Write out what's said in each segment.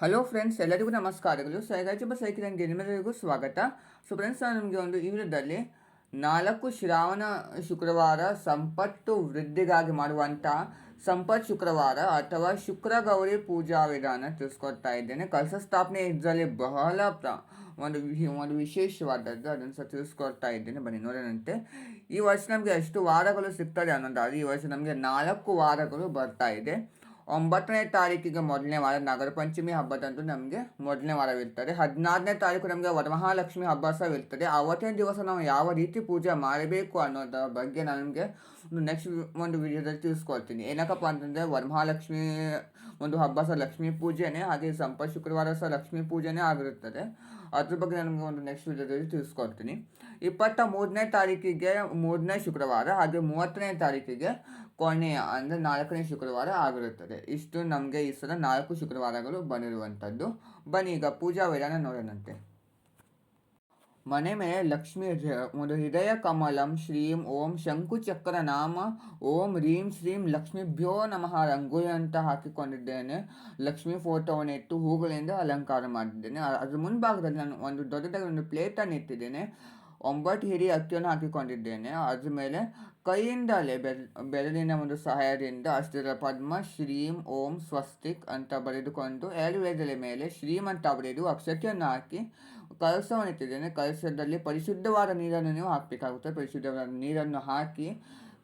Hello friends ಎಲ್ಲರಿಗೂ ನಮಸ್ಕಾರಗಳು. ಸೈಗಾಜಿಬ ಸೈಕಿರಂಗೆ ನಿಮ್ಮೆಲ್ಲರಿಗೂ ಸ್ವಾಗತ. ಸೊ ಫ್ರೆಂಡ್ಸ್ ನಾನು ನಿಮಗೆ ಒಂದು ಈ ವಿಡಿಯೋದಲ್ಲಿ ನಾಲ್ಕು ಶ್ರಾವಣ ಶುಕ್ರವಾರ ಸಂಪತ್ತು ವೃದ್ಧಿಗಾಗಿ ಮಾಡುವಂಥ ಸಂಪತ್ ಶುಕ್ರವಾರ ಅಥವಾ ಶುಕ್ರ ಗೌರಿ ಪೂಜಾ ವಿಧಾನ ತಿಳಿಸ್ಕೊಡ್ತಾ ಇದ್ದೇನೆ. ಕಲಶ ಸ್ಥಾಪನೆ ಇದರಲ್ಲಿ ಬಹಳ ಪ್ರ ಒಂದು ಒಂದು ವಿಶೇಷವಾದದ್ದು ಅದನ್ನು ಸಹ ತಿಳಿಸ್ಕೊಡ್ತಾ ಇದ್ದೇನೆ. ಬನ್ನಿ ನೋಡೋಣಂತೆ. ಈ ವರ್ಷ ನಮಗೆ ಎಷ್ಟು ವಾರಗಳು ಸಿಗ್ತದೆ ಅನ್ನೋದಾದ್ರೆ ಈ ವರ್ಷ ನಮಗೆ ನಾಲ್ಕು ವಾರಗಳು ಬರ್ತಾ ಇದೆ. ಒಂಬತ್ತನೇ ತಾರೀಕಿಗೆ ಮೊದಲನೇ ವಾರ ನಾಗರ ಪಂಚಮಿ ಹಬ್ಬದಂದು ನಮಗೆ ಮೊದಲನೇ ವಾರವಿರ್ತದೆ. ಹದಿನಾರನೇ ತಾರೀಕು ನಮಗೆ ವರಮಹಾಲಕ್ಷ್ಮಿ ಹಬ್ಬ ಸಹ ಇರ್ತದೆ. ಅವತ್ತಿನ ದಿವಸ ನಾವು ಯಾವ ರೀತಿ ಪೂಜೆ ಮಾಡಬೇಕು ಅನ್ನೋದರ ಬಗ್ಗೆ ನಿಮಗೆ ಒಂದು ನೆಕ್ಸ್ಟ್ ಒಂದು ವಿಡಿಯೋದಲ್ಲಿ ತಿಳಿಸ್ಕೊಳ್ತೀನಿ. ಏನಕ್ಕಪ್ಪ ಅಂತಂದರೆ ವರಮಹಾಲಕ್ಷ್ಮಿ ಒಂದು ಹಬ್ಬ ಸಹ ಲಕ್ಷ್ಮೀ ಪೂಜೆನೇ ಹಾಗೆ ಸಂಪ ಶುಕ್ರವಾರ ಸಹ ಲಕ್ಷ್ಮೀ ಪೂಜೆನೇ ಆಗಿರುತ್ತದೆ. ಅದ್ರ ಬಗ್ಗೆ ನನಗೆ ಒಂದು ನೆಕ್ಸ್ಟ್ ವಿಡಿಯೋದಲ್ಲಿ ತಿಳಿಸ್ಕೊಡ್ತೀನಿ ಇಪ್ಪತ್ತ ಮೂರನೇ ತಾರೀಕಿಗೆ ಮೂರನೇ ಶುಕ್ರವಾರ, ಹಾಗೆ ಮೂವತ್ತನೇ ತಾರೀಕಿಗೆ ಕೊನೆಯ, ಅಂದರೆ ನಾಲ್ಕನೇ ಶುಕ್ರವಾರ ಆಗಿರುತ್ತದೆ. ಇಷ್ಟು ನಮಗೆ ಈ ಸಲ ನಾಲ್ಕು ಶುಕ್ರವಾರಗಳು ಬಂದಿರುವಂಥದ್ದು. ಬನ್ನಿ ಈಗ ಪೂಜಾ ವಿಧಾನ ನೋಡೋಣಂತೆ. ಮನೆ ಮೇಲೆ ಲಕ್ಷ್ಮಿ ಒಂದು ಹೃದಯ ಕಮಲಂ ಶ್ರೀಂ ಓಂ ಶಂಕುಚಕ್ರ ನಾಮ ಓಂ ರೀಂ ಶ್ರೀಂ ಲಕ್ಷ್ಮೀಭ್ಯೋ ನಮಃ ರಂಗೋಲಿ ಅಂತ ಹಾಕಿಕೊಂಡಿದ್ದೇನೆ. ಲಕ್ಷ್ಮಿ ಫೋಟೋವನ್ನು ಇಟ್ಟು ಹೂಗಳಿಂದ ಅಲಂಕಾರ ಮಾಡಿದ್ದೇನೆ. ಅದ್ರ ಮುಂಭಾಗದಲ್ಲಿ ನಾನು ಒಂದು ದೊಡ್ಡದಾಗಿ ಒಂದು ಪ್ಲೇಟನ್ನು ಇಟ್ಟಿದ್ದೇನೆ. ಒಂಬತ್ತು ಹಿರಿ ಅಕ್ಕಿಯನ್ನು ಹಾಕಿಕೊಂಡಿದ್ದೇನೆ. ಅದ್ರ ಮೇಲೆ ಕೈಯಿಂದಲೇ ಬೆರ್ ಬೆರಳಿನ ಒಂದು ಸಹಾಯದಿಂದ ಅಷ್ಟರ ಪದ್ಮ ಶ್ರೀಂ ಓಂ ಸ್ವಸ್ತಿಕ್ ಅಂತ ಬರೆದುಕೊಂಡು ಎರಡು ವೇದಲೆ ಮೇಲೆ ಶ್ರೀಂ ಅಂತ ಬರೆದು ಅಕ್ಷತೆಯನ್ನು ಹಾಕಿ ಕಲಸವನ್ನು ಇಟ್ಟಿದ್ದೇನೆ. ಕಲಸದಲ್ಲಿ ಪರಿಶುದ್ಧವಾದ ನೀರನ್ನು ನೀವು ಹಾಕಬೇಕಾಗುತ್ತದೆ ಪರಿಶುದ್ಧವಾದ ನೀರನ್ನು ಹಾಕಿ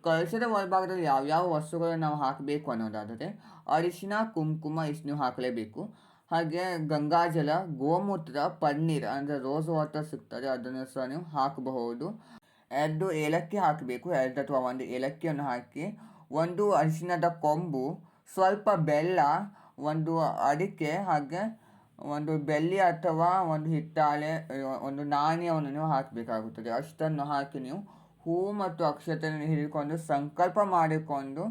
ಕಲಸದ ಒಳಭಾಗದಲ್ಲಿ ಯಾವ್ಯಾವ ವಸ್ತುಗಳನ್ನು ನಾವು ಹಾಕಬೇಕು ಅನ್ನೋದಾದರೆ ಅರಿಶಿನ, ಕುಂಕುಮ ಇಷ್ಟು ನೀವು ಹಾಕಲೇಬೇಕು. ಹಾಗೆ ಗಂಗಾಜಲ, ಗೋಮೂತ್ರ, ಪನ್ನೀರ್ ಅಂದರೆ ರೋಸ್ ವಾಟರ್ ಸಿಗ್ತದೆ. ಅದನ್ನು ಸಹ ನೀವು ಹಾಕಬಹುದು. ಎರಡು ಏಲಕ್ಕಿ ಹಾಕಬೇಕು. ಎರಡು ಅಥವಾ ಒಂದು ಏಲಕ್ಕಿಯನ್ನು ಹಾಕಿ ಒಂದು ಅರಿಶಿನದ ಕೊಂಬು, ಸ್ವಲ್ಪ ಬೆಲ್ಲ, ಒಂದು ಅಡಿಕೆ ಹಾಗೆ ಒಂದು ಬೆಳ್ಳಿ ಅಥವಾ ಒಂದು ಹಿತ್ತಾಳೆ ಒಂದು ನಾಣ್ಯವನ್ನು ನೀವು ಹಾಕಬೇಕಾಗುತ್ತದೆ. ಅಷ್ಟನ್ನು ಹಾಕಿ ನೀವು ಹೂ ಮತ್ತು ಅಕ್ಷತೆಯನ್ನು ಹಿಡಿದುಕೊಂಡು ಸಂಕಲ್ಪ ಮಾಡಿಕೊಂಡು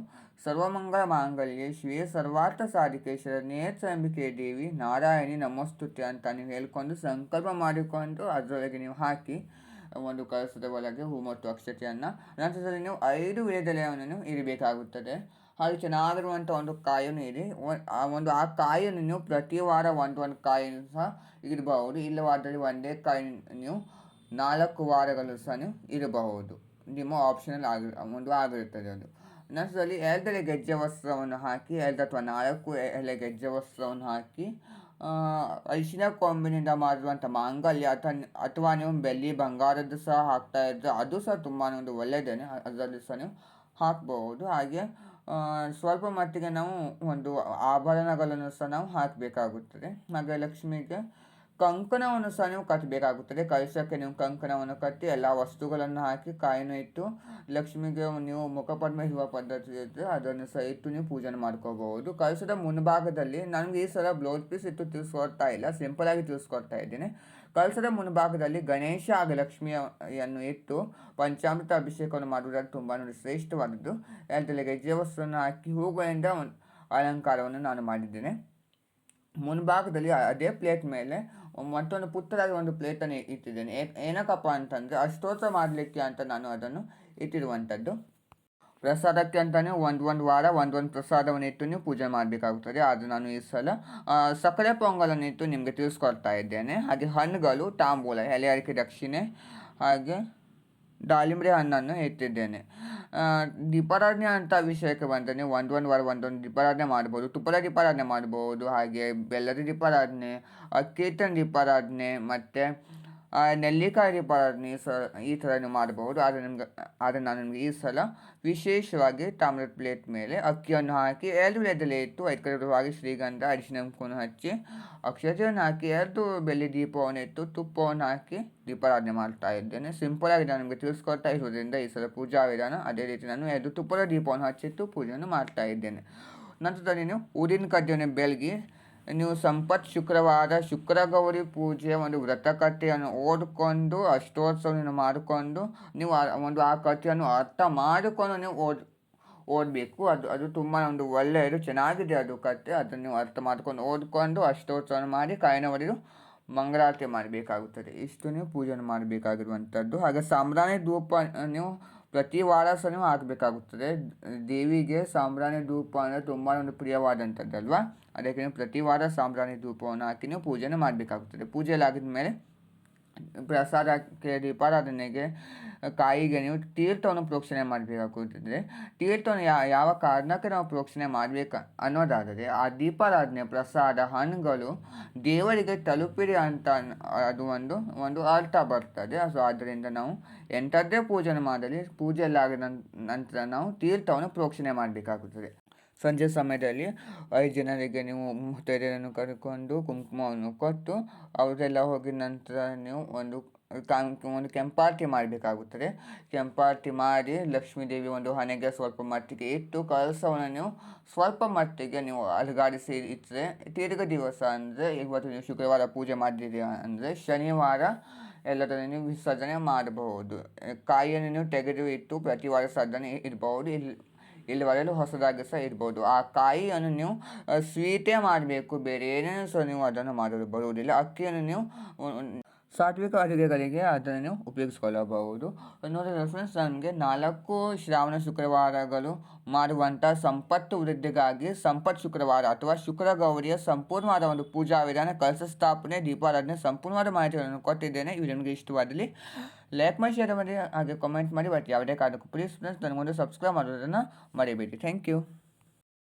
ಸರ್ವಮಂಗಳ ಮಾಂಗಲ್ಯ ಶಿವೇ ಸರ್ವಾರ್ಥ ಸಾಧಿಕೇಶ್ವರ ನೇತ್ರಂಬಿಕೆ ದೇವಿ, ನಾರಾಯಣಿ ನಮಸ್ತುತಿ ಅಂತ ನೀವು ಹೇಳ್ಕೊಂಡು ಸಂಕಲ್ಪ ಮಾಡಿಕೊಂಡು ಅದರೊಳಗೆ ನೀವು ಹಾಕಿ ಒಂದು ಕಲಸದ ಒಳಗೆ ಹೂ ಮತ್ತು ಅಕ್ಷತೆಯನ್ನು, ನಂತರದಲ್ಲಿ ನೀವು ಐದು ವೇದಲೆಯನ್ನು ಇರಬೇಕಾಗುತ್ತದೆ. ಹಾಗೆ ಚೆನ್ನಾಗಿರುವಂಥ ಒಂದು ಕಾಯನ್ನು ಇರಿ. ಒಂದು, ಆ ಕಾಯನ್ನು ನೀವು ಪ್ರತಿ ವಾರ ಒಂದು ಒಂದು ಕಾಯನ್ನು ಸಹ ಇರಬಹುದು. ಇಲ್ಲವಾದಲ್ಲಿ ಒಂದೇ ಕಾಯಿ ನೀವು ನಾಲ್ಕು ವಾರಗಳು ಸಹ ನೀವು ಇರಬಹುದು. ನಿಮ್ಮ ಆಪ್ಷನಲ್ ಆಗಿ, ಒಂದು ಆಗಿರುತ್ತದೆ ಅದು. ನಂತರದಲ್ಲಿ ಎರಡೆಲೆ ಗೆಜ್ಜೆ ವಸ್ತ್ರವನ್ನು ಹಾಕಿ ಎರಡು ಅಥವಾ ನಾಲ್ಕು ಎಲೆ ಗೆಜ್ಜೆ ವಸ್ತ್ರವನ್ನು ಹಾಕಿ ಅರಿಶಿನ ಕೊಂಬಿನಿಂದ ಮಾಡಿರುವಂಥ ಮಾಂಗಲ್ಯ ಅಥವಾ ಅಥವಾ ನೀವು ಬೆಳ್ಳಿ ಬಂಗಾರದ್ದು ಸಹ ಹಾಕ್ತಾ ಇದ್ದರೆ ಅದು ಸಹ ತುಂಬಾ ಒಂದು ಒಳ್ಳೆಯದೇನೆ ಅದರಲ್ಲಿ ಸಹ ನೀವು ಹಾಕ್ಬಹುದು. ಹಾಗೆ ಸ್ವಲ್ಪ ಮಟ್ಟಿಗೆ ನಾವು ಒಂದು ಆಭರಣಗಳನ್ನು ಸಹ ನಾವು ಹಾಕಬೇಕಾಗುತ್ತದೆ. ಹಾಗೆ ಲಕ್ಷ್ಮಿಗೆ ಕಂಕಣವನ್ನು ಸಹ ನೀವು ಕಟ್ಟಬೇಕಾಗುತ್ತದೆ ಕಳಶಕ್ಕೆ ನೀವು ಕಂಕಣವನ್ನು ಕಟ್ಟಿ ಎಲ್ಲ ವಸ್ತುಗಳನ್ನು ಹಾಕಿ ಕಾಯನ್ನು ಇಟ್ಟು ಲಕ್ಷ್ಮಿಗೆ ನೀವು ಮುಖಪದ್ಮ ಇರುವ ಪದ್ಧತಿ ಇದ್ದರೆ ಅದನ್ನು ಸಹ ಇಟ್ಟು ನೀವು ಪೂಜೆ ಮಾಡ್ಕೋಬಹುದು. ಕಳಶದ ಮುಂಭಾಗದಲ್ಲಿ ನನಗೆ ಈ ಸಲ ಬ್ಲೌಸ್ ಪೀಸ್ ಇಟ್ಟು ತಿಳಿಸ್ಕೊಡ್ತಾ ಇಲ್ಲ. ಸಿಂಪಲ್ ಆಗಿ ತಿಳಿಸ್ಕೊಡ್ತಾ ಇದ್ದೀನಿ. ಕಳಶದ ಮುಂಭಾಗದಲ್ಲಿ ಗಣೇಶ ಹಾಗೂ ಲಕ್ಷ್ಮಿಯನ್ನು ಇಟ್ಟು ಪಂಚಾಮೃತ ಅಭಿಷೇಕವನ್ನು ಮಾಡುವುದರಲ್ಲಿ ತುಂಬಾ ಶ್ರೇಷ್ಠವಾದದ್ದು. ಎರಡಲ್ಲಿ ಗೆಜ್ಜೆ ವಸ್ತ್ರವನ್ನು ಹಾಕಿ ಹೂಗಳಿಂದ ಅಲಂಕಾರವನ್ನು ನಾನು ಮಾಡಿದ್ದೇನೆ. ಮುಂಭಾಗದಲ್ಲಿ ಅದೇ ಪ್ಲೇಟ್ ಮೇಲೆ ಮತ್ತೊಂದು ಪುಟ್ಟದಾಗಿ ಒಂದು ಪ್ಲೇಟನ್ನು ಇಟ್ಟಿದ್ದೇನೆ. ಏನಕ್ಕಪ್ಪ ಅಂತಂದರೆ ಅಷ್ಟೋತ್ಸವ ಮಾಡಲಿಕ್ಕೆ ಅಂತ ನಾನು ಅದನ್ನು ಇಟ್ಟಿರುವಂಥದ್ದು. ಪ್ರಸಾದಕ್ಕೆ ಅಂತಲೇ ಒಂದು ಒಂದು ವಾರ ಒಂದೊಂದು ಪ್ರಸಾದವನ್ನು ಇಟ್ಟು ನೀವು ಪೂಜೆ ಮಾಡಬೇಕಾಗುತ್ತದೆ. ಅದು ನಾನು ಈ ಸಲ ಸಕ್ಕರೆ ಪೊಂಗಲನ್ನು ಇಟ್ಟು ನಿಮಗೆ ತಿಳಿಸ್ಕೊಡ್ತಾ ಇದ್ದೇನೆ. ಹಾಗೆ ಹಣ್ಣುಗಳು, ತಾಂಬೂಲ ಎಲೆ ದಕ್ಷಿಣೆ ಹಾಗೆ ದಾಳಿಂಬೆ ಹಣ್ಣನ್ನು ಇಟ್ಟಿದ್ದೇನೆ. ದೀಪಾರಾಧನೆ ಅಂತ ವಿಷಯಕ್ಕೆ ಬಂದರೆ ಒಂದು ಒಂದು ವಾರ ಒಂದೊಂದು ದೀಪಾರಾಧನೆ ಮಾಡ್ಬೋದು. ತುಪ್ಪದ ದೀಪಾರಾಧನೆ ಮಾಡ್ಬೋದು. ಹಾಗೆ ಬೆಲ್ಲದ ದೀಪಾರಾಧನೆ ಕೀರ್ತನ ದೀಪಾರಾಧನೆ ಮತ್ತು ನೆಲ್ಲಿಕಾಯಿ ಪಾಡನ್ನು ಈ ಸಲ ಈ ಥರ ಮಾಡಬಹುದು ಆದರೆ ನಿಮ್ಗೆ, ಆದರೆ ನಾನು ನಿಮಗೆ ಈ ಸಲ ವಿಶೇಷವಾಗಿ ತಾಮ್ರದ ಪ್ಲೇಟ್ ಮೇಲೆ ಅಕ್ಕಿಯನ್ನು ಹಾಕಿ, ಎರಡು ಎದೆಲೆ ಇಟ್ಟು ಐದು ಶ್ರೀಗಂಧ, ಅರಿಶಿನ, ಕುಂಕುಮ ಹಚ್ಚಿ ಅಕ್ಷತೆಯನ್ನು ಹಾಕಿ, ಎರಡು ಬೆಳ್ಳಿ ದೀಪವನ್ನು ಇಟ್ಟು ತುಪ್ಪವನ್ನು ಹಾಕಿ ದೀಪಾರಾಧನೆ ಮಾಡ್ತಾ ಇದ್ದೇನೆ. ಸಿಂಪಲಾಗಿ ನಾನು ನಿಮಗೆ ತಿಳಿಸ್ಕೊಡ್ತಾ ಇರೋದ್ರಿಂದ ಈ ಸಲ ಪೂಜಾ ವಿಧಾನ ಅದೇ ರೀತಿ ನಾನು ಎರಡು ತುಪ್ಪದ ದೀಪವನ್ನು ಹಚ್ಚಿಟ್ಟು ಪೂಜೆಯನ್ನು ಮಾಡ್ತಾ ಇದ್ದೇನೆ. ನಂತರದಲ್ಲಿ ನೀವು ಊರಿನ ಕಡ್ಡಿಯನ್ನು ಬೆಳಗಿ ನೀವು ಸಂಪತ್ ಶುಕ್ರವಾರ ಶುಕ್ರ ಗೌರಿ ಪೂಜೆಯ ಒಂದು ವ್ರತ ಕಥೆಯನ್ನು ಓದಿಕೊಂಡು, ಅಷ್ಟೋತ್ಸವವನ್ನು ಮಾಡಿಕೊಂಡು, ನೀವು ಒಂದು ಆ ಕಥೆಯನ್ನು ಅರ್ಥ ಮಾಡಿಕೊಂಡು ನೀವು ಓದ್, ಓದಬೇಕು. ಅದು ಅದು ತುಂಬ ಒಂದು ಒಳ್ಳೆಯದು, ಚೆನ್ನಾಗಿದೆ ಅದು ಕಥೆ. ಅದನ್ನು ನೀವು ಅರ್ಥ ಮಾಡ್ಕೊಂಡು ಓದ್ಕೊಂಡು ಅಷ್ಟೋತ್ಸವ ಮಾಡಿ ಕಾಯಿನವರಿಗೂ ಮಂಗಳಾರತಿ ಮಾಡಬೇಕಾಗುತ್ತದೆ. ಇಷ್ಟು ನೀವು ಪೂಜೆಯನ್ನು ಮಾಡಬೇಕಾಗಿರುವಂಥದ್ದು. ಹಾಗೆ ಸಾಂಬ್ರಾಣಿ ಧೂಪ, ನೀವು ಪ್ರತಿ ವಾರ ಸಹ ನೀವು ಹಾಕಬೇಕಾಗುತ್ತದೆ. ದೇವಿಗೆ ಸಾಂಬ್ರಾಣಿ ಧೂಪ ಅಂದರೆ ತುಂಬ ಒಂದು ಪ್ರಿಯವಾದಂಥದ್ದಲ್ವಾ ಅದಕ್ಕೆ ಪ್ರತಿ ವಾರ ಸಾಂಬ್ರಾಣಿ ಧೂಪವನ್ನು ಹಾಕಿ ನೀವು ಪೂಜೆನ ಮಾಡಬೇಕಾಗುತ್ತದೆ. ಪೂಜೆ ಎಲ್ಲ ಆಗಿದ ಮೇಲೆ ಪ್ರಸಾದಕ್ಕೆ ದೀಪಾರಾಧನೆಗೆ ಕಾಯಿಗೆ ನೀವು ತೀರ್ಥವನ್ನು ಪ್ರೋಕ್ಷಣೆ ಮಾಡಬೇಕಾಗುತ್ತದೆ ತೀರ್ಥವನ್ನು ಯಾವ ಕಾರಣಕ್ಕೆ ನಾವು ಪ್ರೋಕ್ಷಣೆ ಮಾಡಬೇಕು ಅನ್ನೋದಾದರೆ, ಆ ದೀಪಾರಾಧನೆ, ಪ್ರಸಾದ, ಹಣ್ಣುಗಳು ದೇವರಿಗೆ ತಲುಪಿರಿ ಅಂತ ಅದು ಒಂದು ಒಂದು ಅರ್ಥ ಬರ್ತದೆ. ಸೊ, ಆದ್ದರಿಂದ ನಾವು ಎಂಥದ್ದೇ ಪೂಜೆ ಮಾಡಲಿ, ಪೂಜೆ ಆಗಿದ ನಂತರ ನಾವು ತೀರ್ಥವನ್ನು ಪ್ರೋಕ್ಷಣೆ ಮಾಡಬೇಕಾಗುತ್ತದೆ. ಸಂಜೆ ಸಮಯದಲ್ಲಿ ಐದು ಜನರಿಗೆ ನೀವು ಮುತ್ತೈದೆಯರನ್ನು ಕರೆದುಕೊಂಡು ಕುಂಕುಮವನ್ನು ಕೊಟ್ಟು ಅವರೆಲ್ಲ ಹೋಗಿದ ನಂತರ ನೀವು ಒಂದು ಒಂದು ಕೆಂಪಾರತಿ ಮಾಡಬೇಕಾಗುತ್ತದೆ. ಕೆಂಪಾರ್ತಿ ಮಾಡಿ ಲಕ್ಷ್ಮೀ ದೇವಿ ಒಂದು ಹಣೆಗೆ ಸ್ವಲ್ಪ ಮಟ್ಟಿಗೆ ಇಟ್ಟು ಕಳಸವನ್ನು ನೀವು ಸ್ವಲ್ಪ ಮಟ್ಟಿಗೆ ನೀವು ಅಲುಗಾಡಿಸಿ ಇಟ್ಟರೆ, ತಿರುಗ ದಿವಸ ಅಂದರೆ ಇವತ್ತು ನೀವು ಶುಕ್ರವಾರ ಪೂಜೆ ಮಾಡಿದ್ದೀರಿ ಅಂದರೆ ಶನಿವಾರ ಎಲ್ಲದನ್ನು ನೀವು ವಿಸರ್ಜನೆ ಮಾಡಬಹುದು. ಕಾಯಿಯನ್ನು ನೀವು ತೆಗೆದು ಇಟ್ಟು ಪ್ರತಿ ವಾರ ಇಡಬಹುದು. ಇಲ್ಲಿ ಇಲ್ಲಿ ಬರಲು ಹೊಸದಾಗಿ ಸಹ ಇರ್ಬೋದು. ಆ ಕಾಯಿಯನ್ನು ನೀವು ಸ್ವೀಟೇ ಮಾಡಬೇಕು. ಬೇರೆ ಏನೇನು ಸಹ ನೀವು ಅದನ್ನು ಮಾಡಲು ಬರುವುದಿಲ್ಲ. ಅಕ್ಕಿಯನ್ನು ನೀವು ಸಾತ್ವಿಕ ಅಡುಗೆಗಳಿಗೆ ಅದನ್ನು ಉಪಯೋಗಿಸಿಕೊಳ್ಳಬಹುದು. ನೋಡಿದ್ರೆ ರೆಫರೆನ್ಸ್ ನನಗೆ ನಾಲ್ಕು ಶ್ರಾವಣ ಶುಕ್ರವಾರಗಳು ಮಾಡುವಂಥ ಸಂಪತ್ತು ವೃದ್ಧಿಗಾಗಿ ಸಂಪತ್ ಶುಕ್ರವಾರ ಅಥವಾ ಶುಕ್ರ ಗೌರಿಯ ಸಂಪೂರ್ಣವಾದ ಒಂದು ಪೂಜಾ ವಿಧಾನ ಕಲಸ ಸ್ಥಾಪನೆ, ದೀಪಾರಾಧನೆ ಸಂಪೂರ್ಣವಾದ ಮಾಹಿತಿಗಳನ್ನು ಕೊಟ್ಟಿದ್ದೇನೆ. ಇವು ನಿಮಗೆ ಇಷ್ಟವಾದಲ್ಲಿ ಲೈಕ್ ಮಾಡಿ ಶೇರ್ ಮಾಡಿ, ಹಾಗೆ ಕಮೆಂಟ್ ಮಾಡಿ. ಬಟ್ ಯಾವುದೇ ಕಾರಣಕ್ಕೂ ಪ್ಲೀಸ್ ಫ್ರೆಂಡ್ಸ್ ನನಗೊಂದು ಸಬ್ಸ್ಕ್ರೈಬ್ ಮಾಡೋದನ್ನು ಮರಿಬೇಡಿ. Thank you